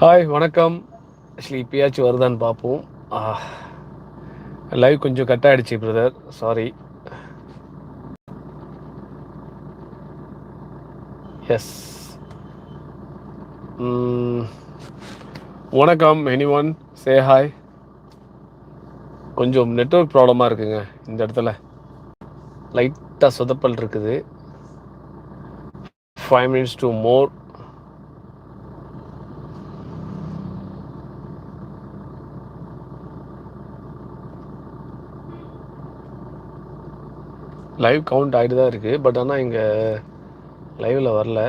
Hi வணக்கம். Actually இப்பயாச்சும் வருதான்னு பார்ப்போம் லைவ் கொஞ்சம் கட் ஆகிடுச்சு பிரதர் சாரி எஸ் வணக்கம் எனி ஒன் சே ஹாய் கொஞ்சம் நெட்ஒர்க் ப்ராப்ளமாக இருக்குங்க இந்த இடத்துல. லைட்டாக சொதப்பல் இருக்குது. Five minutes two more live count ஆகிட்டு தான் இருக்குது பட் ஆனால் இங்கே லைவில் வரல.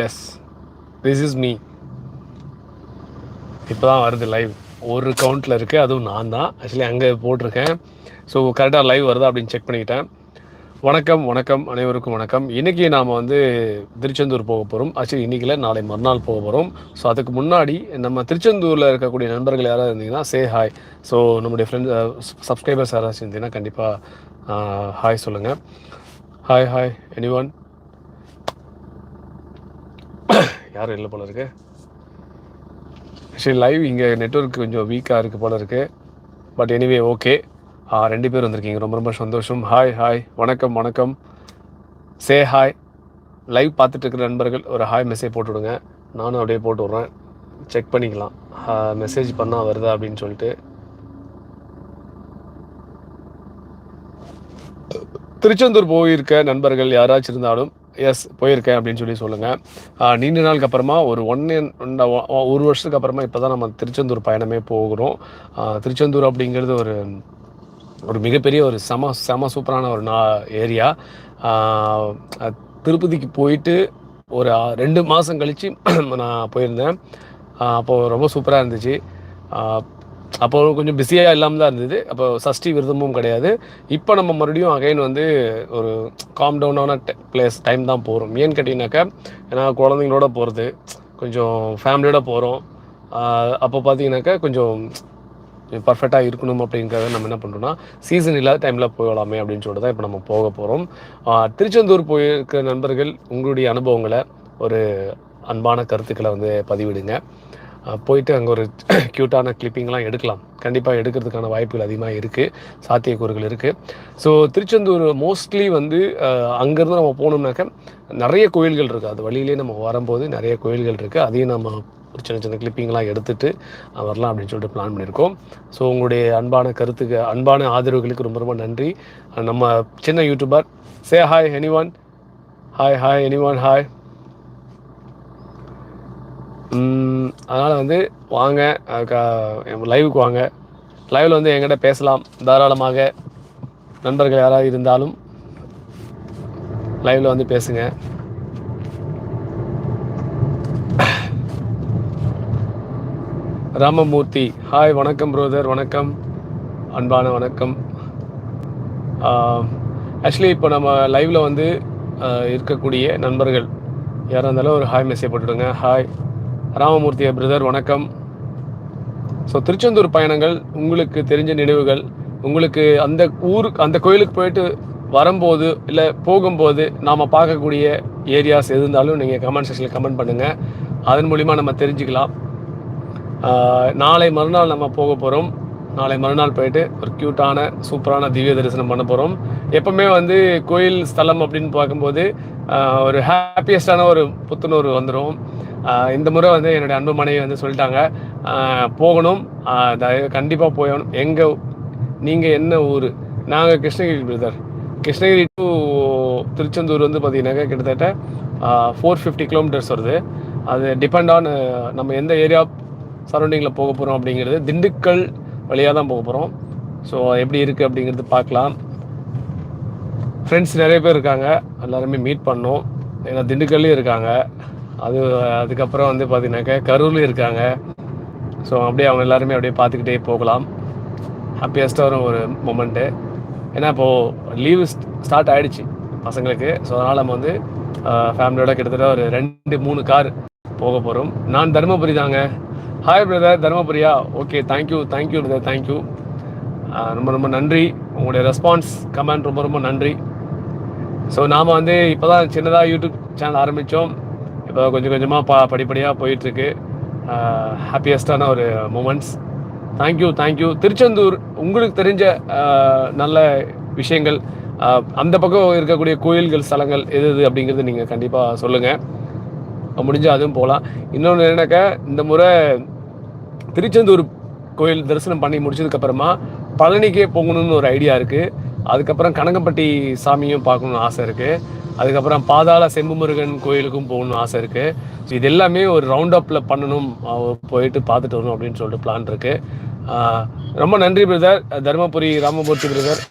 எஸ் திஸ் இஸ் மீ இப்போ தான் வருது லைவ் ஒரு கவுண்ட்டில் இருக்குது அதுவும் நான் தான். ஆக்சுவலி அங்கே போட்டிருக்கேன். ஸோ கரெக்டாக லைவ் வருதா அப்படின்னு செக் பண்ணிக்கிட்டேன் வணக்கம் வணக்கம். அனைவருக்கும் வணக்கம். இன்றைக்கி நாம் வந்து திருச்செந்தூர் போக போகிறோம் ஆக்சுவலி இன்றைக்கில் நாளை மறுநாள் போக போகிறோம் ஸோ அதுக்கு முன்னாடி நம்ம திருச்செந்தூரில் இருக்கக்கூடிய நண்பர்கள் யாராவது இருந்தீங்கன்னா சே ஹாய் ஸோ நம்முடைய ஃப்ரெண்ட்ஸ் சப்ஸ்கிரைபர்ஸ் யாராவது இருந்தீங்கன்னா கண்டிப்பாக ஹாய் சொல்லுங்கள் ஹாய் ஹாய் எனி ஒன் யாரும் இல்லை போல இருக்கு? சரி லைவ் இங்கே நெட்ஒர்க் கொஞ்சம் வீக்காக இருக்குது போல இருக்குது பட் எனிவே ஓகே ரெண்டு பேர் வந்திருக்கீங்க. ரொம்ப ரொம்ப சந்தோஷம். ஹாய் ஹாய் வணக்கம் வணக்கம். சே ஹாய் லைவ் பார்த்துட்டு இருக்கிற நண்பர்கள் ஒரு ஹாய் மெசேஜ் போட்டு விடுங்க நானும் அப்படியே போட்டு விட்றேன். செக் பண்ணிக்கலாம். மெசேஜ் பண்ணால் வருதா அப்படின்னு சொல்லிட்டு. திருச்செந்தூர் போயிருக்க நண்பர்கள் யாராச்சும் இருந்தாலும் எஸ் போயிருக்கேன் அப்படின்னு சொல்லி சொல்லுங்கள் நீண்ட நாளுக்கு அப்புறமா ஒரு ஒன் ஒரு வருஷத்துக்கு அப்புறமா இப்போ தான் நம்ம திருச்செந்தூர் பயணமே போகிறோம். திருச்செந்தூர் அப்படிங்கிறது ஒரு ஒரு மிகப்பெரிய ஒரு செம செம சூப்பரான ஒரு நா ஏரியா. திருப்பதிக்கு போயிட்டு ஒரு ரெண்டு மாதம் கழித்து நான் போயிருந்தேன். அப்போது ரொம்ப சூப்பராக இருந்துச்சு. அப்போ கொஞ்சம் பிஸியாக இல்லாமல் தான் இருந்தது. அப்போ சஷ்டி விரதமும் கிடையாது. இப்போ நம்ம மறுபடியும் அகைன் வந்து ஒரு காம் டவுனான பிளேஸ் டைம் தான் போகிறோம் ஏன்னு கேட்டிங்கனாக்கா ஏன்னா குழந்தைங்களோட போகிறது கொஞ்சம் ஃபேமிலியோட போகிறோம் அப்போ பார்த்தீங்கன்னாக்கா கொஞ்சம் பர்ஃபெக்டாக இருக்கணும் அப்படிங்கிறத நம்ம என்ன பண்ணுறோம்னா சீசன் இல்லாத டைமில் போகலாமே அப்படின்னு சொல்லிட்டு தான் இப்போ நம்ம போக போகிறோம் திருச்செந்தூர் போயிருக்கிற நண்பர்கள் உங்களுடைய அனுபவங்களை ஒரு அன்பான கருத்துக்களை வந்து பதிவிடுங்க. போயிட்டு அங்கே ஒரு க்யூட்டான கிளிப்பிங்லாம் எடுக்கலாம். கண்டிப்பாக எடுக்கிறதுக்கான வாய்ப்புகள் அதிகமாக இருக்குது சாத்தியக்கூறுகள் இருக்குது ஸோ திருச்செந்தூர் மோஸ்ட்லி வந்து அங்கேருந்து நம்ம போனோம்னாக்க நிறைய கோயில்கள் இருக்குது அது வழியிலே நம்ம வரும்போது நிறைய கோயில்கள் இருக்குது அதையும் நம்ம ஒரு சின்ன சின்ன கிளிப்பிங்லாம் எடுத்துகிட்டு வரலாம் அப்படின்னு சொல்லிட்டு பிளான் பண்ணியிருக்கோம். ஸோ உங்களுடைய அன்பான கருத்துக்கு அன்பான ஆதரவுகளுக்கு ரொம்ப ரொம்ப நன்றி. நம்ம சின்ன YouTuber say hi any one hi hi any one hi அதனால் வந்து வாங்க லைவுக்கு வாங்க. லைவில் வந்து எங்கிட்ட பேசலாம். தாராளமாக நண்பர்கள் யாராவது இருந்தாலும் லைவில் வந்து பேசுங்க. ராமமூர்த்தி ஹாய் வணக்கம் ப்ரோதர் வணக்கம். அன்பான வணக்கம். ஆக்சுவலி இப்போ நம்ம லைவில் வந்து இருக்கக்கூடிய நண்பர்கள் யாராக இருந்தாலும் ஒரு ஹாய் மெசேஜ் போட்டுவிடுங்க ஹாய் ராமமூர்த்தி பிரதர் வணக்கம். ஸோ திருச்செந்தூர் பயணங்கள் உங்களுக்கு தெரிஞ்ச நினைவுகள். உங்களுக்கு அந்த ஊருக்கு அந்த கோயிலுக்கு போயிட்டு வரும்போது இல்லை போகும்போது நாம் பார்க்கக்கூடிய ஏரியாஸ் எது இருந்தாலும் நீங்கள் கமெண்ட் செக்ஷனில் கமெண்ட் பண்ணுங்கள் அதன் மூலிமா நம்ம தெரிஞ்சுக்கலாம். நாளை மறுநாள் நம்ம போக போகிறோம் நாளை மறுநாள் போயிட்டு ஒரு க்யூட்டான சூப்பரான திவ்ய தரிசனம் பண்ண போகிறோம் எப்பவுமே வந்து கோயில் ஸ்தலம் அப்படின்னு பார்க்கும்போது ஒரு ஹாப்பியஸ்டான ஒரு புத்துணர்வு வந்துடும் இந்த முறை வந்து என்னுடைய அன்பு மனைவி வந்து சொல்லிட்டாங்க. போகணும். கண்டிப்பாக போயணும். எங்கள் நீங்கள் என்ன ஊர்? நாங்கள் கிருஷ்ணகிரி பிரதர் கிருஷ்ணகிரி டு திருச்செந்தூர் வந்து பார்த்தீங்கன்னாக்கா கிட்டத்தட்ட ஃபோர் ஃபிஃப்டி கிலோமீட்டர்ஸ் வருது. அது டிபெண்ட் ஆன் நம்ம எந்த ஏரியா சரௌண்டிங்கில் போக போகிறோம் அப்படிங்கிறது திண்டுக்கல் வழியாக தான் போக போகிறோம் ஸோ எப்படி இருக்குது அப்படிங்கிறது பார்க்கலாம். ஃப்ரெண்ட்ஸ் நிறைய பேர் இருக்காங்க. எல்லாருமே மீட் பண்ணோம். ஏன்னா திண்டுக்கல்லையும் இருக்காங்க. அது அதுக்கப்புறம் வந்து பார்த்தீங்கன்னாக்கா கரூர்லேயும் இருக்காங்க. ஸோ அப்படியே அவங்க எல்லாருமே அப்படியே பார்த்துக்கிட்டே போகலாம். ஹாப்பியஸ்ட்டான ஒரு மூமெண்ட்டு ஏன்னா இப்போது லீவு ஸ்டார்ட் ஆகிடுச்சு பசங்களுக்கு. ஸோ அதனால் நம்ம வந்து ஃபேமிலியோட கிட்டத்தட்ட ஒரு ரெண்டு மூணு கார் போக போகிறோம் நான் தருமபுரி தாங்க. Hi brother தருமபுரியா? Okay thank you thank you brother thank you ரொம்ப ரொம்ப நன்றி. உங்களுடைய ரெஸ்பான்ஸ் கமெண்ட் ரொம்ப ரொம்ப நன்றி. ஸோ நாம் வந்து இப்போ தான் சின்னதாக யூடியூப் சேனல் ஆரம்பித்தோம் இப்போ கொஞ்சம் கொஞ்சமாக பா படிப்படியாக போயிட்டுருக்கு. ஹாப்பியஸ்டான ஒரு மூமெண்ட்ஸ் தேங்க்யூ தேங்க்யூ திருச்செந்தூர் உங்களுக்கு தெரிஞ்ச நல்ல விஷயங்கள் அந்த பக்கம் இருக்கக்கூடிய கோயில்கள் ஸ்தலங்கள் எது எது அப்படிங்கிறது நீங்கள் கண்டிப்பாக சொல்லுங்கள் முடிஞ்சால் அதுவும் போகலாம் இன்னொன்று என்னன்னாக்கா இந்த முறை திருச்செந்தூர் கோயில் தரிசனம் பண்ணி முடிச்சதுக்கப்புறமா பழனிக்கே போகணும்னு ஒரு ஐடியா இருக்குது அதுக்கப்புறம் கனகம்பட்டி சாமியும் பார்க்கணுன்னு ஆசை இருக்குது அதுக்கப்புறம் பாதாள செம்புமுருகன் கோயிலுக்கும் போகணும்னு ஆசை இருக்குது ஸோ இது எல்லாமே ஒரு ரவுண்ட் அப்பில் பண்ணணும் போயிட்டு பார்த்துட்டு வரணும் அப்படின்னு சொல்லிட்டு பிளான் இருக்குது ரொம்ப நன்றி பிரதர் தருமபுரி ராமமூர்த்தி பிரதர்